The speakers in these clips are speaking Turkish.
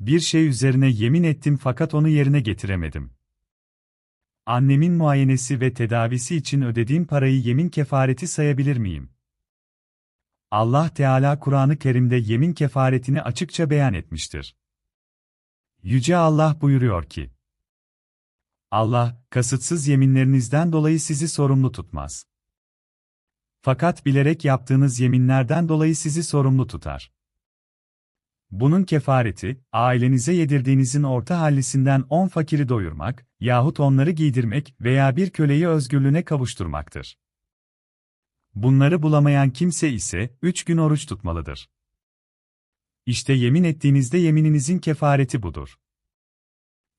Bir şey üzerine yemin ettim fakat onu yerine getiremedim. Annemin muayenesi ve tedavisi için ödediğim parayı yemin kefareti sayabilir miyim? Allah Teala Kur'an-ı Kerim'de yemin kefaretini açıkça beyan etmiştir. Yüce Allah buyuruyor ki: Allah, kasıtsız yeminlerinizden dolayı sizi sorumlu tutmaz. Fakat bilerek yaptığınız yeminlerden dolayı sizi sorumlu tutar. Bunun kefareti, ailenize yedirdiğinizin orta hallisinden 10 fakiri doyurmak yahut onları giydirmek veya bir köleyi özgürlüğüne kavuşturmaktır. Bunları bulamayan kimse ise 3 gün oruç tutmalıdır. İşte yemin ettiğinizde yemininizin kefareti budur.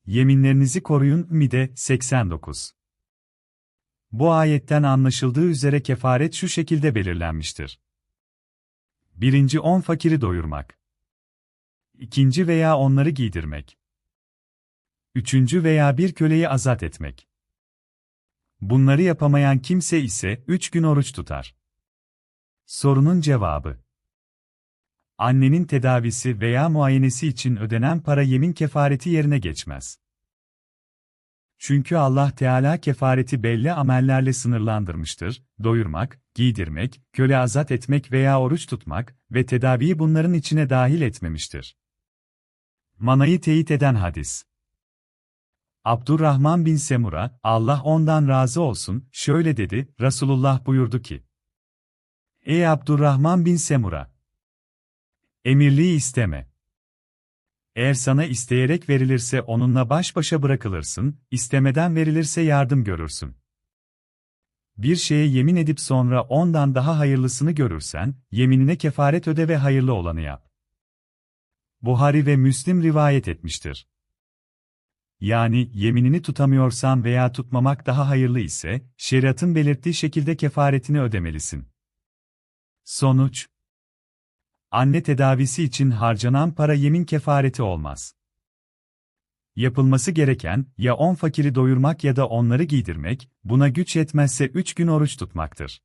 Yeminlerinizi koruyun Mide 89 Bu ayetten anlaşıldığı üzere kefaret şu şekilde belirlenmiştir. Birinci on fakiri doyurmak. İkinci veya onları giydirmek. Üçüncü veya bir köleyi azat etmek. Bunları yapamayan kimse ise üç gün oruç tutar. Sorunun cevabı Annenin tedavisi veya muayenesi için ödenen para yemin kefareti yerine geçmez. Çünkü Allah Teala kefareti belli amellerle sınırlandırmıştır, doyurmak, giydirmek, köle azat etmek veya oruç tutmak ve tedaviyi bunların içine dahil etmemiştir. Manayı teyit eden hadis Abdurrahman bin Semura, Allah ondan razı olsun, şöyle dedi, Resulullah buyurdu ki, Ey Abdurrahman bin Semura! Emirliği isteme. Eğer sana isteyerek verilirse onunla baş başa bırakılırsın, istemeden verilirse yardım görürsün. Bir şeye yemin edip sonra ondan daha hayırlısını görürsen, yeminine kefaret öde ve hayırlı olanı yap. Buhari ve Müslim rivayet etmiştir. Yani yeminini tutamıyorsan veya tutmamak daha hayırlı ise, şeriatın belirttiği şekilde kefaretini ödemelisin. Sonuç Anne tedavisi için harcanan para yemin kefareti olmaz. Yapılması gereken, ya on fakiri doyurmak ya da onları giydirmek, buna güç yetmezse üç gün oruç tutmaktır.